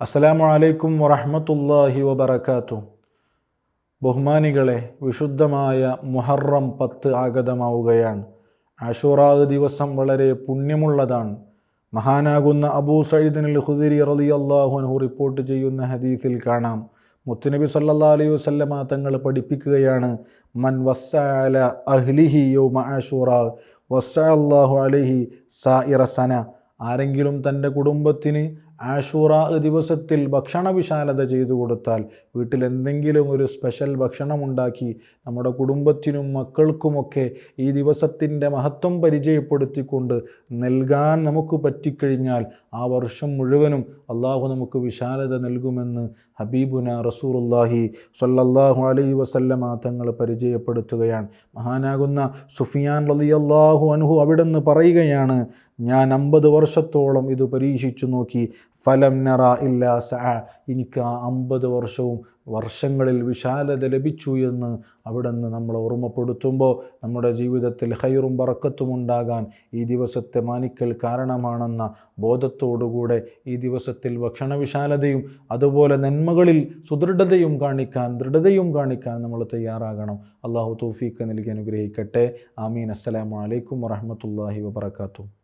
അസ്സലാമു അലൈക്കും വറഹമത്തല്ലാഹി വബറകാതുഹു. ബഹുമാനികളെ വിശുദ്ധമായ മുഹറം പത്ത് ആഗതമാവുകയാണ്. ആഷുറാ ദിവസം വളരെ പുണ്യമുള്ളതാണ്. മഹാനാകുന്ന അബൂ സയ്യിദിനുൽ ഹുദിരി റളിയല്ലാഹു അള്ളാഹുനഹു റിപ്പോർട്ട് ചെയ്യുന്ന ഹദീസിൽ കാണാം. മുത്തുനബി സല്ലാ അലൈഹി വസല്ലമ തങ്ങൾ പഠിപ്പിക്കുകയാണ് മൻ വസ്സാല അഹ്ലിഹി യൗമ ആഷുറ വസ്സാഹു അലൈഹി സായിറ ഇറസന ആരെങ്കിലും തന്റെ കുടുംബത്തിന് ആഷൂറ ദിവസത്തിൽ ഭക്ഷണ വിശാലത ചെയ്തു കൊടുത്താൽ വീട്ടിൽ എന്തെങ്കിലും ഒരു സ്പെഷ്യൽ ഭക്ഷണമുണ്ടാക്കി നമ്മുടെ കുടുംബത്തിനും മക്കൾക്കുമൊക്കെ ഈ ദിവസത്തിന്റെ മഹത്വം പരിചയപ്പെടുത്തിക്കൊണ്ട് നൽകാൻ നമുക്ക് പറ്റിക്കഴിഞ്ഞാൽ ആ വർഷം മുഴുവനും അള്ളാഹു നമുക്ക് വിശാലത നൽകുമെന്ന് ഹബീബുന റസൂറുല്ലാഹി സല്ലല്ലാഹു അലൈ വസല്ലമ തങ്ങൾ പരിചയപ്പെടുത്തുകയാണ്. മഹാനാകുന്ന സുഫിയാൻ റലിയല്ലാഹു അനുഹു അവിടെ നിന്ന് പറയുകയാണ് ഞാൻ അമ്പത് വർഷത്തോളം ഇത് പരീക്ഷിച്ചു നോക്കി. ഫലം നറ ഇല്ല സ എനിക്ക് ആ അമ്പത് വർഷവും വർഷങ്ങളിൽ വിശാലത ലഭിച്ചു എന്ന് അവിടെ നിന്ന് നമ്മൾ ഓർമ്മപ്പെടുത്തുമ്പോൾ നമ്മുടെ ജീവിതത്തിൽ ഹൈറും പറക്കത്തും ഉണ്ടാകാൻ ഈ ദിവസത്തെ മാനിക്കൽ കാരണമാണെന്ന ബോധത്തോടുകൂടെ ഈ ദിവസത്തിൽ ഭക്ഷണ വിശാലതയും അതുപോലെ നന്മകളിൽ സുദൃഢതയും കാണിക്കാൻ ദൃഢതയും കാണിക്കാൻ നമ്മൾ തയ്യാറാകണം. അള്ളാഹു തോഫീക്ക് നൽകി അനുഗ്രഹിക്കട്ടെ. ആമീൻ. അസ്സലാമലൈക്കും വറഹമത്തല്ലാഹി വബർക്കാത്തു